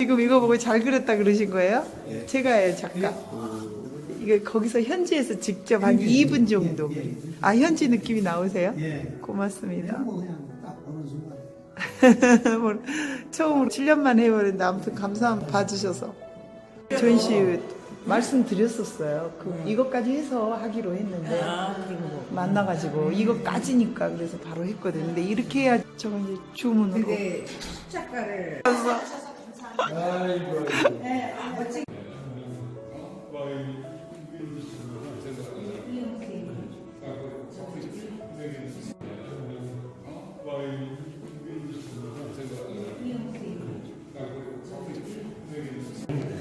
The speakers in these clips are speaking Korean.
지금 이거 보고 잘 그렸다 그러신 거예요? 예. 제가요 작가. 이거 거기서 현지에서 직접 한 2분 정도. 아 현지 느낌이 나오세요? 예. 고맙습니다. 처음으로 7년만 해버렸는데 아무튼 감사함 봐주셔서 전시 말씀드렸었어요. 그 이것까지 해서 하기로 했는데 만나가지고 이것까지니까 그래서 바로 했거든요. 근데 이렇게 해야 저거 이제 주문으로. 근데 작가를 아이고.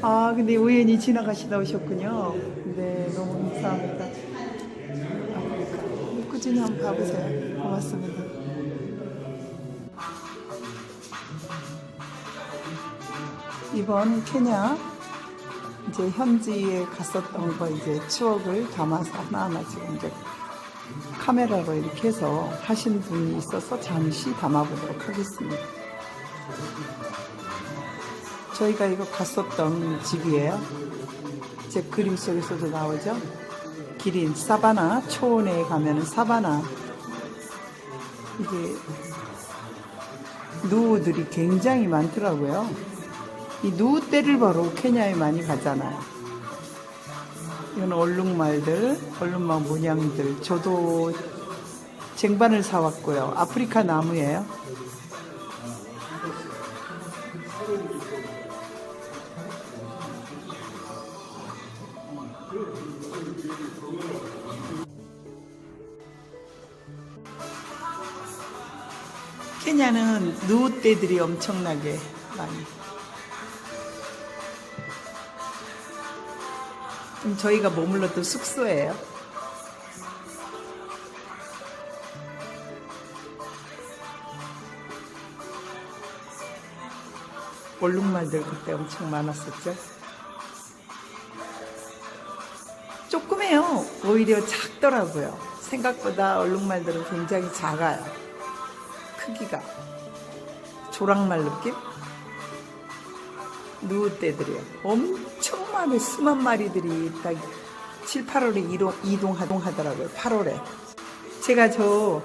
아 근데 우연히 지나가시다 오셨군요. 네 너무 감사합니다. 아, 꾸준히 한번 봐보세요. 고맙습니다. 이번 케냐 이제 현지에 갔었던 거 이제 추억을 담아서 하나하나 지금 이제 카메라로 이렇게 해서 하신 분이 있어서 잠시 담아보도록 하겠습니다. 저희가 이거 갔었던 집이에요. 제 그림 속에서도 나오죠. 기린 사바나 초원에 가면은 사바나 이게 누우들이 굉장히 많더라고요. 이 누우 떼를 보러 케냐에 많이 가잖아요. 이건 얼룩말들, 얼룩말 문양들. 저도 쟁반을 사왔고요. 아프리카 나무예요. 케냐는 누우떼들이 엄청나게 많이. 좀 저희가 머물렀던 숙소예요. 얼룩말들 그때 엄청 많았었죠. 조그매요. 오히려 작더라고요. 생각보다 얼룩말들은 굉장히 작아요. 크기가. 조랑말 느낌? 누우떼들이요. 엄청 많은 수만 마리들이 딱 7, 8월에 이동, 이동하더라고요. 8월에. 제가 저,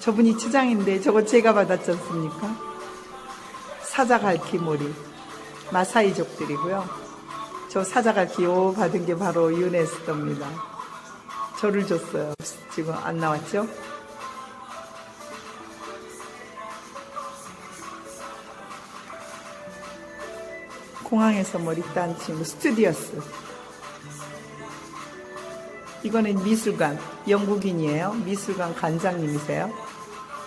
저분이 추장인데 저거 제가 받았지 않습니까? 사자갈퀴몰이. 마사이족들이고요. 저 사자갈퀴 요 받은 게 바로 유네스코입니다. 저를 줬어요. 지금 안 나왔죠? 공항에서 머리 딴 친구 스튜디오스. 이거는 미술관 영국인이에요. 미술관 관장님이세요.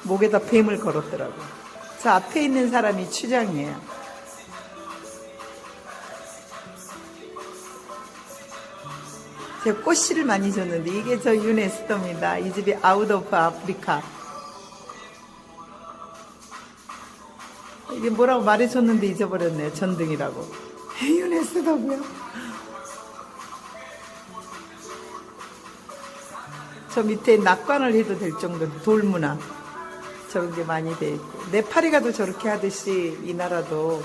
목에다 뱀을 걸었더라고요. 저 앞에 있는 사람이 추장이에요. 제가 꽃씨를 많이 줬는데 이게 저 유네스토입니다. 이 집이 아웃 오브 아프리카 이게 뭐라고 말해줬는데 잊어버렸네. 전등이라고. 유네스더고요. 저 밑에 낙관을 해도 될 정도로 돌문화 저런 게 많이 돼 있고 네파리 가도 저렇게 하듯이 이 나라도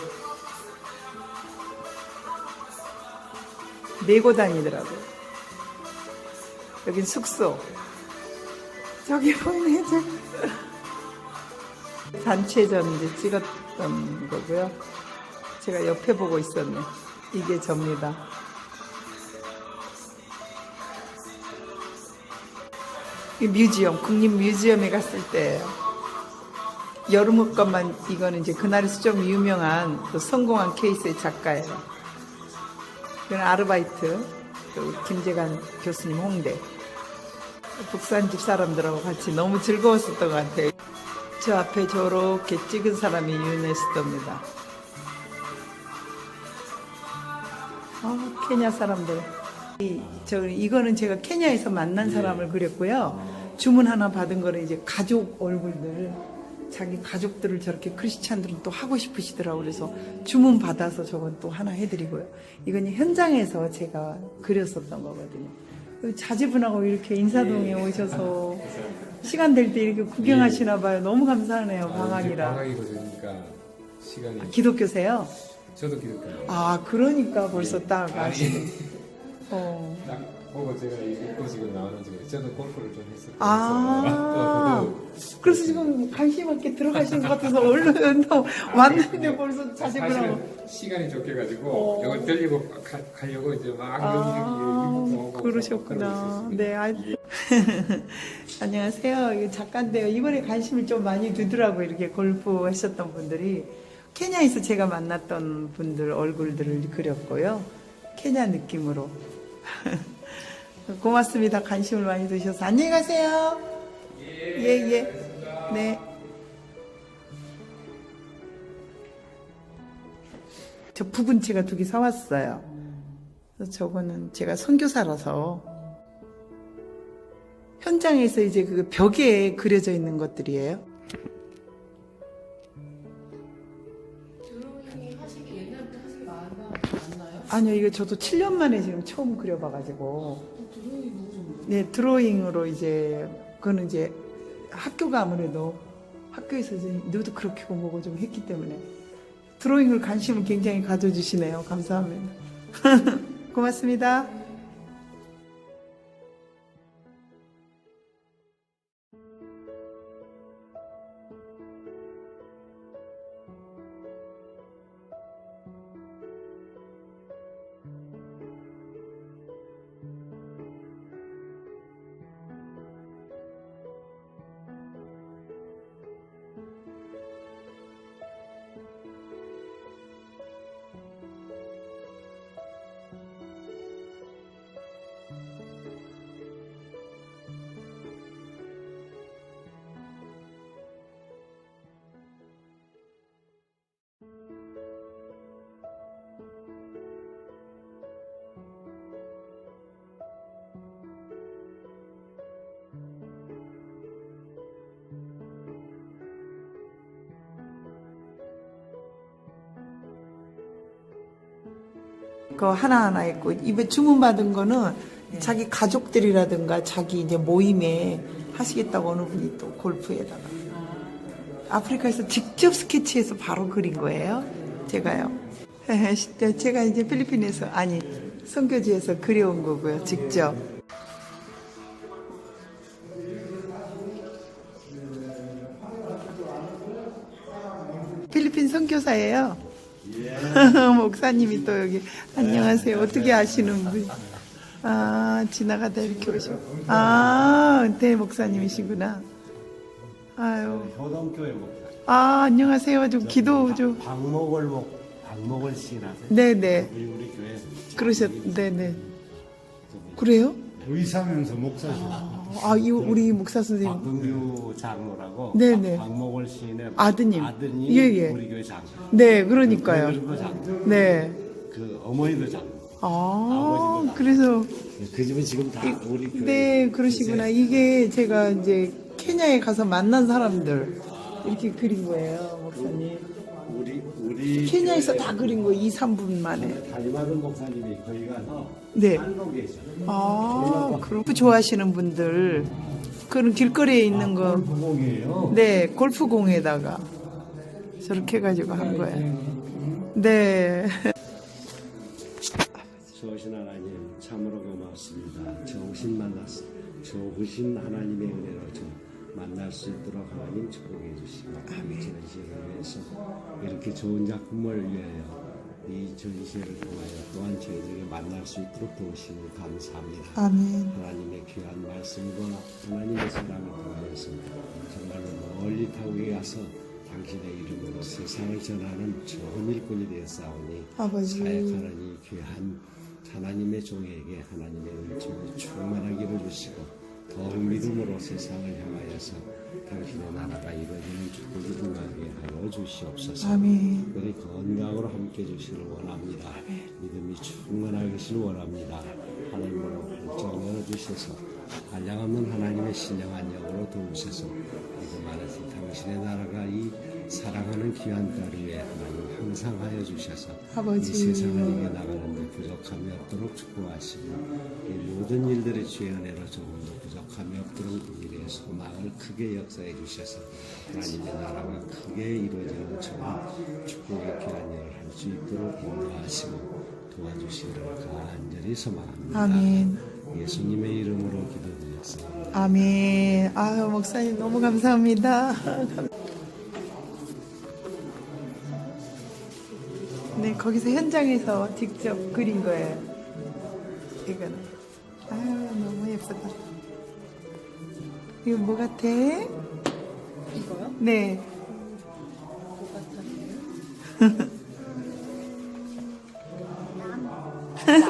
메고 다니더라고요. 여긴 숙소. 저기 보이네, 저. 단체전 이제 찍었 던 거고요. 제가 옆에 보고 있었네. 이게 접니다. 이 뮤지엄, 국립 뮤지엄에 갔을 때예요. 여름 것만 이거는 이제 그날에서 좀 유명한 그 성공한 케이스의 작가예요. 이건 아르바이트, 또 김재관 교수님 홍대. 북산 집 사람들하고 같이 너무 즐거웠었던 것 같아요. 저 앞에 저렇게 찍은 사람이 유네스토입니다. 아, 케냐 사람들. 이, 저, 이거는 제가 케냐에서 만난 사람을 그렸고요. 주문 하나 받은 거는 이제 가족 얼굴들, 자기 가족들을 저렇게 크리스찬들은 또 하고 싶으시더라고요. 그래서 주문 받아서 저건 또 하나 해드리고요. 이건 현장에서 제가 그렸었던 거거든요. 자제분하고 이렇게 인사동에 오셔서 시간 될 때 이렇게 구경하시나 봐요. 너무 감사하네요, 방학이라. 방학이고 그러니까 시간이 아, 기독교세요? 저도 기독교예요. 아, 그러니까 벌써 딱 아니. 아시네. 어. 딱 보고 제가 읽고 지금 나오는 중에 저도 골프를 좀때 아. 그래서 지금 관심 있게 들어가신 것 같아서 얼른 또 왔는데 벌써 자식을 하고. 시간이 좁게가지고 어. 이걸 들리고 가, 가려고 이제 막 아, 오고 그러셨구나. 네, 아, 안녕하세요. 이게 작가인데요. 이번에 관심을 좀 많이 두더라고요. 이렇게 골프 하셨던 분들이. 케냐에서 제가 만났던 분들 얼굴들을 그렸고요. 케냐 느낌으로. 고맙습니다. 관심을 많이 두셔서. 안녕히 가세요. 예, 예. 네. 저 부분 제가 두 개 사왔어요. 그래서 저거는 제가 선교사라서 현장에서 이제 그 벽에 그려져 있는 것들이에요. 드로잉이 하시기 옛날부터 하시기 많나 맞나요? 아니요, 이거 저도 7년 만에 지금 처음 그려봐가지고. 드로잉이 너무 좋네요. 네, 드로잉으로 이제, 그거는 이제 학교가 아무래도 학교에서 이제 너도 그렇게 공부고 좀 했기 때문에 드로잉을 관심을 굉장히 가져주시네요. 감사합니다. 고맙습니다. 그 하나하나 있고, 입에 주문받은 거는 자기 가족들이라든가 자기 이제 모임에 하시겠다고 어느 분이 또 골프에다가. 아프리카에서 직접 스케치해서 바로 그린 거예요. 제가요. 제가 이제 필리핀에서, 아니, 선교지에서 그려온 거고요. 직접. 필리핀 선교사예요. 목사님이 또 여기 안녕하세요. 어떻게 아시는 분? 아 지나가다 이렇게 오시고 아, 네 목사님이시구나. 아유, 효동교회 목사 아 안녕하세요. 좀 기도 좀. 박목월 목 박목월 시인 아세요? 네네. 우리 우리 교회 그러셨, 네네. 그래요? 의사면서 목사죠. 아, 이 우리 목사 선생님. 박근규 장로라고 네네. 박목월 시인의 아드님. 아드님 예, 예. 우리 교회 장로 네, 그러니까요. 그리고 장로 네. 그 어머니도 장로 아, 그래서 그 집은 지금 다 우리 교회 네, 그러시구나. 이게 제가 이제 케냐에 가서 만난 사람들 이렇게 그린 거예요, 목사님. 우리 우리 케냐에서 다 그린 거 2, 3분 만에. 달리마든 목사님이 거기 가서 네. 살고 계셔 아, 그럼 좋아하시는 분들 그런 길거리에 있는 거, 부곡이에요 네, 골프공에다가 저렇게 해가지고 한 거예요. 네. 좋으신 하나님 참으로 고맙습니다. 정신 만났어. 좋으신 하나님의 은혜로 좀 만날 수 있도록 하나님 축복해 주시고 이 전시를 위해서 이렇게 좋은 작품을 위하여 이 전시를 통하여 또한 저희들이 만날 수 있도록 도우시니 감사합니다. 아멘. 하나님의 귀한 말씀과 하나님의 사랑을 통하여서 정말로 멀리 타국에 가서 당신의 이름으로 세상을 전하는 좋은 일꾼이 되었사오니 아버지. 사역하는 이 귀한 하나님의 종에게 하나님의 은총이 충만하기를 주시고 더욱 믿음으로 세상을 향하여서 당신의 나라가 이루어지는 축복이 임하게 하여 주시옵소서 아멘. 우리 건강으로 함께 해주시길 원합니다. 믿음이 충만하시길 원합니다. 하나님으로 활짝 열어주셔서 한량없는 하나님의 신령한 영으로 도우셔서 믿음 안에서 당신의 나라가 이 사랑하는 귀한 딸 위에 하나님 항상 하여 주셔서 아버지. 이 세상을 이겨나가는데 부족함이 없도록 축복하시고 이 모든 일들의 주의 은혜로 조금도 부족함이 없도록 이 일의 소망을 크게 역사해 주셔서 하나님의 나라가 크게 이루어지는 저와 축복의 귀한 일을 할 수 있도록 인도하시고 도와주시기를 간절히 소망합니다. 아멘. 예수님의 이름으로 기도드렸습니다. 아멘. 아유, 목사님 너무 감사합니다. 거기서 현장에서 직접 그린 거예요. 이거는. 아유, 너무 예쁘다. 이거 뭐 같아? 이거요? 네. 뭐 같아요?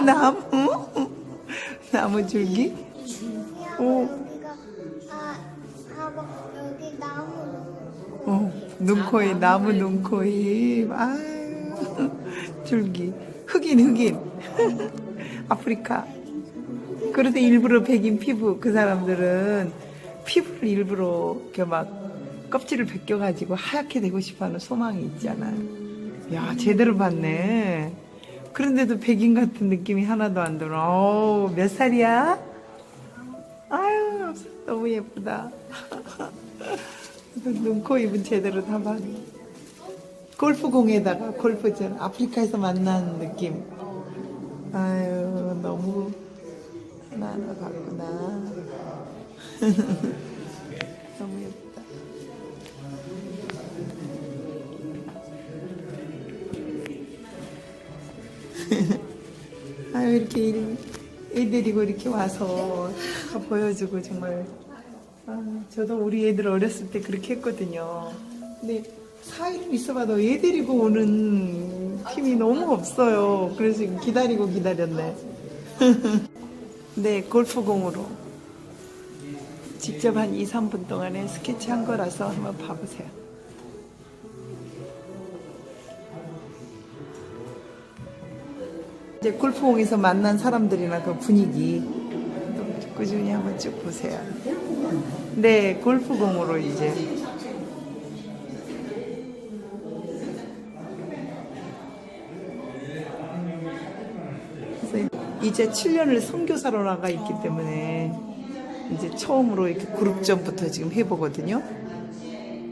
나무? 나무 줄기? 오. 아, 아, 나무 어, 눈코입, 나무 눈코입. 아유, 줄기. 흑인, 흑인. 아프리카. 그래서 일부러 백인 피부, 그 사람들은 피부를 일부러 이렇게 막 껍질을 벗겨가지고 하얗게 되고 싶어 하는 소망이 있잖아요. 야, 제대로 봤네. 그런데도 백인 같은 느낌이 하나도 안 들어. 몇 살이야? 아유, 너무 예쁘다. 눈, 코, 입은 제대로 다 봤네. 골프공에다가 골프전 아프리카에서 만난 느낌. 아유, 너무 하나하나 봤구나. 너무 예쁘다. 아유, 이렇게 일- 애들이고 이렇게 와서 다 보여주고 정말 아, 저도 우리 애들 어렸을 때 그렇게 했거든요. 근데 사이를 있어봐도 애 데리고 오는 팀이 너무 없어요. 그래서 기다리고 기다렸네. 네, 골프공으로 직접 한 2, 3분 동안에 스케치 한 거라서 한번 봐보세요. 이제 골프공에서 만난 사람들이나 그 분위기 또 꾸준히 한번 쭉 보세요. 네, 골프공으로 이제 그래서 이제 7년을 선교사로 나가 있기 때문에 이제 처음으로 이렇게 그룹전부터 지금 해보거든요.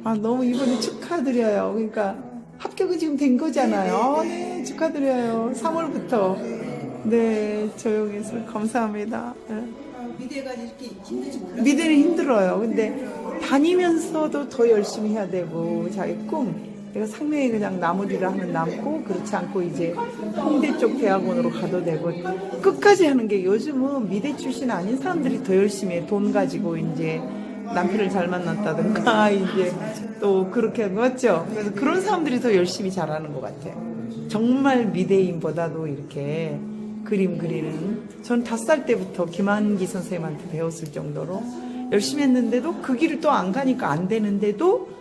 아, 너무 이번에 축하드려요. 그러니까 합격은 지금 된 거잖아요. 아, 네, 축하드려요. 3월부터. 네, 조용해서 감사합니다. 네. 미대가 이렇게 몰라. 미대는 힘들어요. 근데 다니면서도 더 열심히 해야 되고 자기 꿈. 내가 상명에 그냥 나무리를 하면 남고 그렇지 않고 이제 홍대 쪽 대학원으로 가도 되고 끝까지 하는 게 요즘은 미대 출신 아닌 사람들이 더 열심히 해. 돈 가지고 이제 남편을 잘 만났다든가 이제 또 그렇게 맞죠? 그래서 그런 사람들이 더 열심히 잘하는 것 같아요. 정말 미대인보다도 이렇게 그림 그리는 전 다섯 살 때부터 김한기 선생님한테 배웠을 정도로 열심히 했는데도 그 길을 또 안 가니까 안 되는데도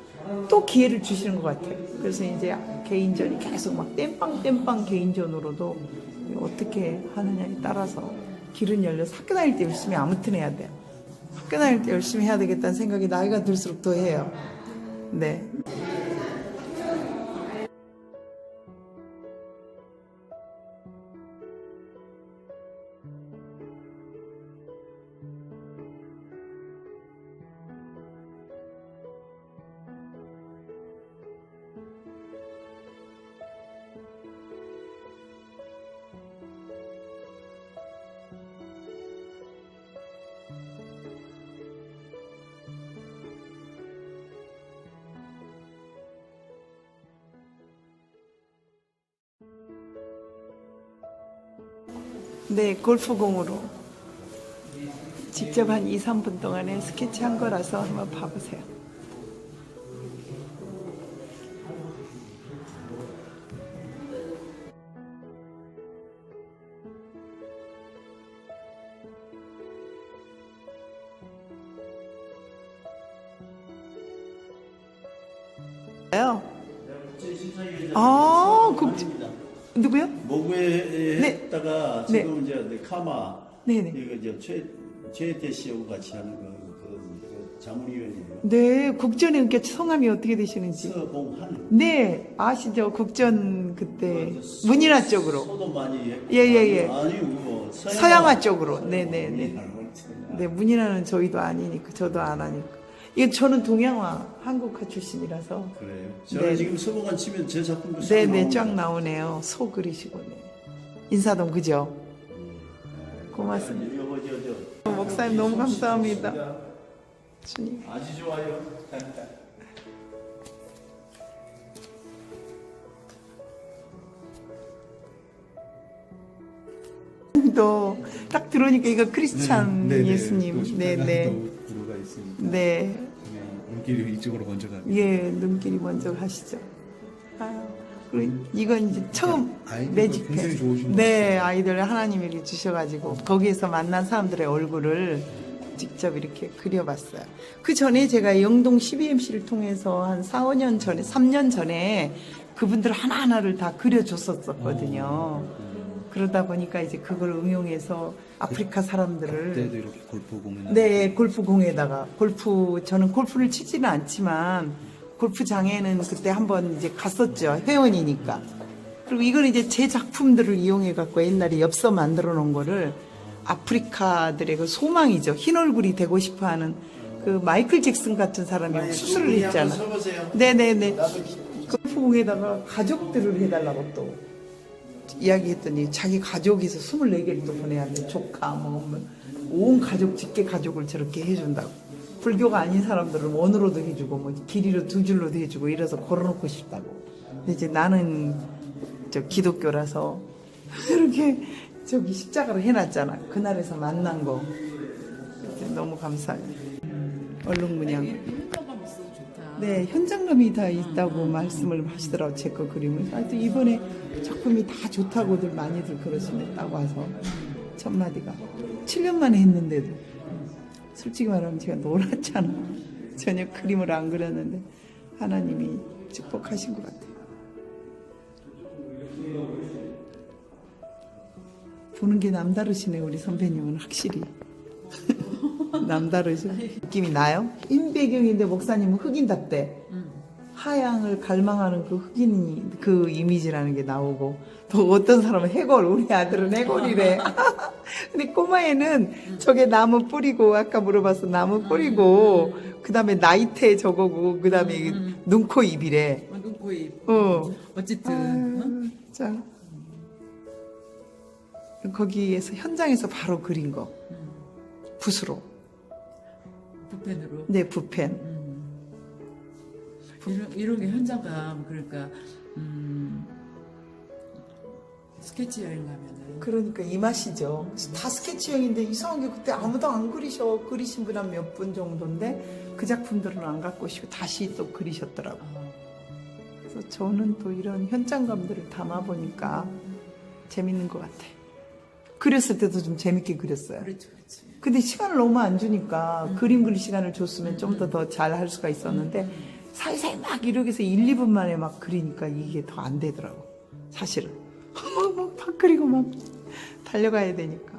또 기회를 주시는 것 같아요. 그래서 이제 개인전이 계속 막 땜빵 땜빵 개인전으로도 어떻게 하느냐에 따라서 길은 열려서 학교 다닐 때 열심히 아무튼 해야 돼요. 학교 다닐 때 열심히 해야 되겠다는 생각이 나이가 들수록 더 해요. 네. 네, 골프공으로 직접 한 2, 3분 동안에 스케치 한 거라서 한번 봐보세요. 네, 카마 네네. 이거 이제 최 최대 씨하고 같이 하는 거 그, 그 자문위원이에요. 네, 국전에 그러니까 성함이 어떻게 되시는지. 서봉한 네, 아시죠? 국전 그때 문인화 쪽으로. 소도 많이 예, 예, 예. 아니 뭐 서양화 쪽으로. 네, 네, 네. 네. 네, 문인화는 저희도 아니니까 저도 안 하니까. 이건 저는 동양화 한국화 출신이라서. 그래요. 제가 네. 지금 서봉한 치면 제 작품도 싹 네, 네. 쫙 나오네요. 소 그리시고 네. 인사동 그죠? 고맙습니다. 저, 목사님 너무 감사합니다. 주님. 아주 좋아요. 또딱 들어오니까 이거 크리스찬 네, 네, 예수님. 또 네, 네. 네. 네, 눈길이 이쪽으로 먼저 갑니다. 예, 눈길이 먼저 가시죠. 이건 이제 처음 좋으신 것 네, 같아요. 아이들 하나님이 이렇게 주셔가지고 거기에서 만난 사람들의 얼굴을 직접 이렇게 그려봤어요. 그 전에 제가 영동 12MC를 통해서 한 4, 5년 전에, 3년 전에 그분들 하나하나를 다 그려줬었거든요. 그러다 보니까 이제 그걸 응용해서 아프리카 사람들을 그때도 이렇게 골프 공연 네, 골프공에다가 골프 저는 골프를 치지는 않지만 골프장에는 그때 한번 이제 갔었죠 회원이니까 그리고 이걸 이제 제 작품들을 이용해 갖고 옛날에 엽서 만들어 놓은 거를 아프리카들의 그 소망이죠 흰 얼굴이 되고 싶어 하는 그 마이클 잭슨 같은 사람이 수술을 했잖아. 네네네. 골프공에다가 가족들을 해달라고 또 이야기했더니 자기 가족에서 24개를 또 보내야 돼. 조카, 뭐, 뭐, 온 가족, 직계 가족을 저렇게 해준다고. 불교가 아닌 사람들은 원으로도 해주고, 뭐, 길이로 두 줄로도 해주고, 이래서 걸어놓고 싶다고. 근데 이제 나는 저 기독교라서 이렇게 저기 십자가로 해놨잖아. 그날에서 만난 거. 너무. 효과감 있어서 좋다. 네, 현장감이 다 있다고 말씀을 하시더라고 제 거 그림을. 하여튼 이번에 작품이 다 좋다고들 많이들 그러시네 딱 와서 첫 마디가 7년 만에 했는데도 솔직히 말하면 제가 놀았잖아. 전혀 그림을 안 그렸는데 하나님이 축복하신 것 같아요. 보는 게 남다르시네 우리 선배님은 확실히. 남다르죠. 느낌이 나요? 인배경인데 목사님은 흑인답대. 하양을 갈망하는 그 흑인이 그 이미지라는 게 나오고 또 어떤 사람은 해골 우리 아들은 해골이래. 근데 꼬마애는 저게 나무 뿌리고 아까 물어봐서 나무 뿌리고 그다음에 나이테 저거고 그다음에 눈코 입이래. 어, 눈코 입. 어. 어쨌든 응? 아유, 자. 거기에서 현장에서 바로 그린 거. 붓으로. 부펜으로. 네, 붓펜. 음. 이런, 이런 게 현장감 그러니까 음, 스케치 여행 가면은 그러니까 이 맛이죠. 다 스케치형인데 이상하게 그때 아무도 안 그리셔. 그리신 분 한 몇 분 정도인데 그 작품들은 안 갖고 오시고 다시 또 그리셨더라고. 어, 그래서 저는 또 이런 현장감들을 담아 보니까 재밌는 것 같아. 그렸을 때도 좀 재밌게 그렸어요. 그렇지 그렇지. 근데 시간을 너무 안 주니까 그림 그릴 시간을 줬으면 좀 더 더 잘 할 수가 있었는데 사이사이 막 이렇게 해서 1, 2분 만에 막 그리니까 이게 더 안 되더라고. 사실은. 막 그리고 막 달려가야 되니까.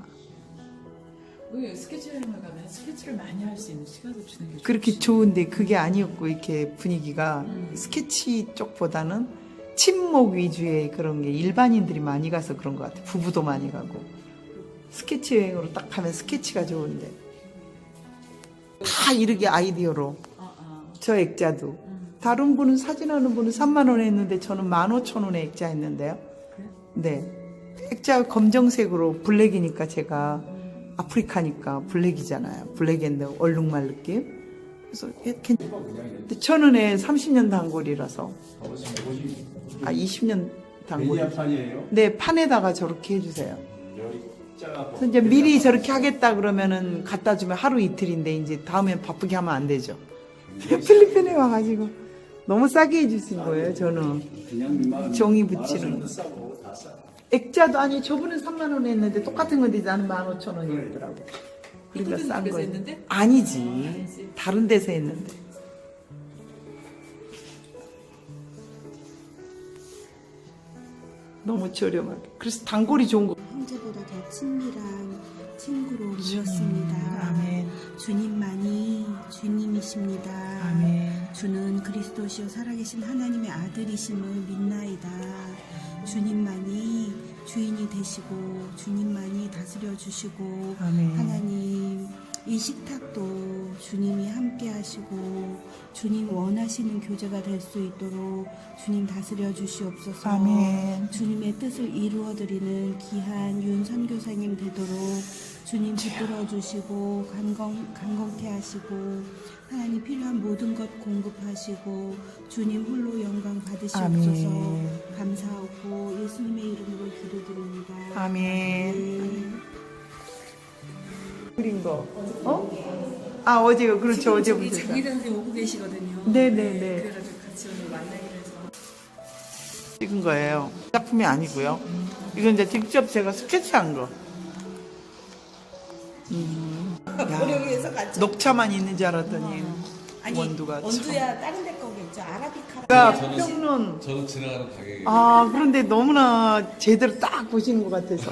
왜 스케치 여행을 가면 스케치를 많이 할 수 있는 시간을 주는 게 그렇게 좋지. 좋은데 그게 아니었고 이렇게 분위기가 스케치 쪽보다는 친목 위주의 그런 게 일반인들이 많이 가서 그런 것 같아. 부부도 많이 가고. 스케치 여행으로 딱 하면 스케치가 좋은데. 다 이렇게 아이디어로. 아, 아. 저 액자도. 다른 분은 사진하는 분은 3만 원 했는데 저는 15,000원에 액자 했는데요. 네. 액자 검정색으로 블랙이니까 제가 아프리카니까 블랙이잖아요. 블랙인데 얼룩말 느낌. 그래서 이렇게 천원에 30년 단골이라서 아 20년 단골. 네 판에다가 저렇게 해주세요. 짜가 그래서 이제 미리 저렇게 하겠다 그러면은 갖다 주면 하루 이틀인데 이제 다음엔 바쁘게 하면 안 되죠. 필리핀에 와가지고 너무 싸게 해주신 거예요. 저는 종이 붙이는 거. 싸고 다 싸. 액자도 아니 저번에 3만 원 했는데 똑같은 건데 나는 15,000원이었더라고. 그러니까 똑같은 싼 집에서 거. 했는데? 아니지. 다른 데서 했는데. 너무 저렴하게. 그래서 단골이 좋은 거. 형제보다 더 친밀한 친구로 모였습니다. 아멘. 주님만이 주님이십니다. 아멘. 주는 그리스도시요 살아계신 하나님의 아들이심을 믿나이다. 주님만이 주인이 되시고 주님만이 다스려 주시고 아멘. 하나님 이 식탁도 주님이 함께 하시고 주님 원하시는 교제가 될 수 있도록 주님 다스려 주시옵소서. 아멘. 주님의 뜻을 이루어 드리는 귀한 윤 선교사님 되도록 주님 붙들어 주시고 간건 간건케 하시고 하나님 필요한 모든 것 공급하시고 주님 홀로 영광 받으시옵소서. 아멘. 감사하고 예수님의 이름으로 기도드립니다. 아멘. 그린 거. 어? 아, 어제, 그렇죠. 어제 저기 보셨죠. 장기단 선생님 오고 계시거든요. 네네 네. 그래가지고 같이 오늘 만나기로 해서. 찍은 거예요. 작품이 아니고요. 이건 이제 직접 제가 스케치한 거. 음. 여기에서 같이 녹차만 있는 줄 알았더니 아니 원두가 참. 원두야 다른 데 거겠죠 아라비카 그러니까 평론. 저는 지나가는 가게에 아 그런데 너무나 제대로 딱 보시는 것 같아서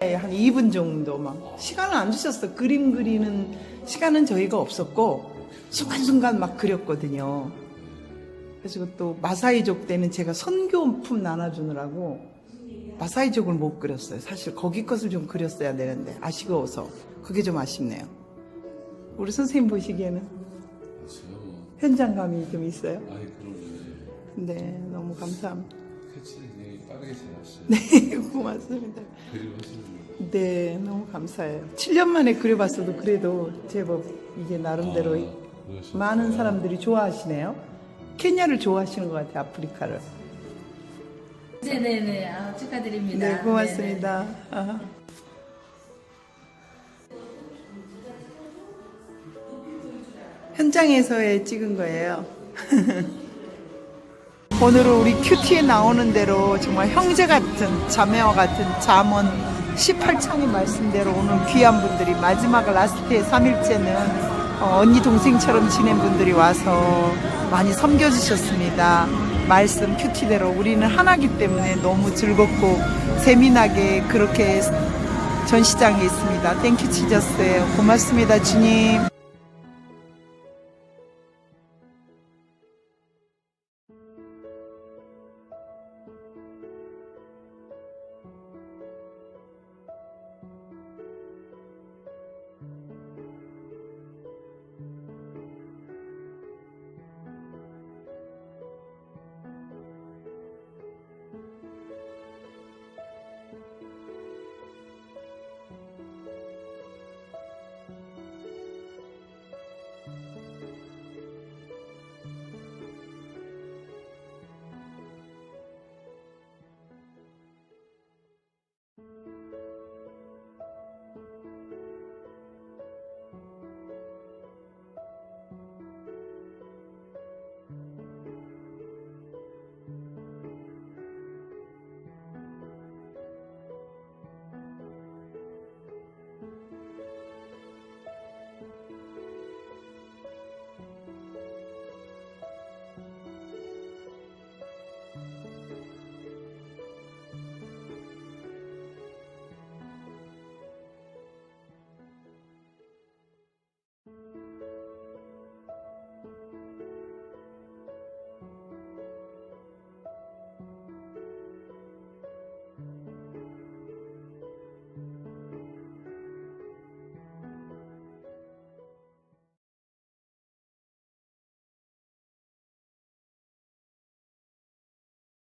네, 한 2분 정도 막 시간을 안 주셨어. 그림 그리는 시간은 저희가 없었고 순간순간 막 그렸거든요. 그래서 또 마사이족 때는 제가 선교품 나눠주느라고 마사이족을 못 그렸어요. 사실 거기 것을 좀 그렸어야 되는데 아쉬워서 그게 좀 아쉽네요. 우리 선생님 보시기에는 현장감이 좀 있어요. 아이 그러네 네, 너무 감사합니다. 캐치 굉장히 빠르게 잘 왔어요 네, 고맙습니다. 그리고 하시는 분 네, 너무 감사해요. 7년 만에 그려봤어도 그래도 제법 이게 나름대로 그러셨어요. 많은 사람들이 좋아하시네요. 케냐를 좋아하시는 것 같아요, 아프리카를. 네네네. 아, 축하드립니다. 네, 고맙습니다. 아. 현장에서의 찍은 거예요. 오늘은 우리 큐티에 나오는 대로 정말 형제 같은 자매와 같은 잠언 18장의 말씀대로 오늘 귀한 분들이 마지막 라스트의 3일째는 어, 언니 동생처럼 지낸 분들이 와서 많이 섬겨주셨습니다. 말씀 큐티대로 우리는 하나기 때문에 너무 즐겁고 재미나게 그렇게 전시장에 있습니다. 땡큐 치저스예요. 고맙습니다, 주님.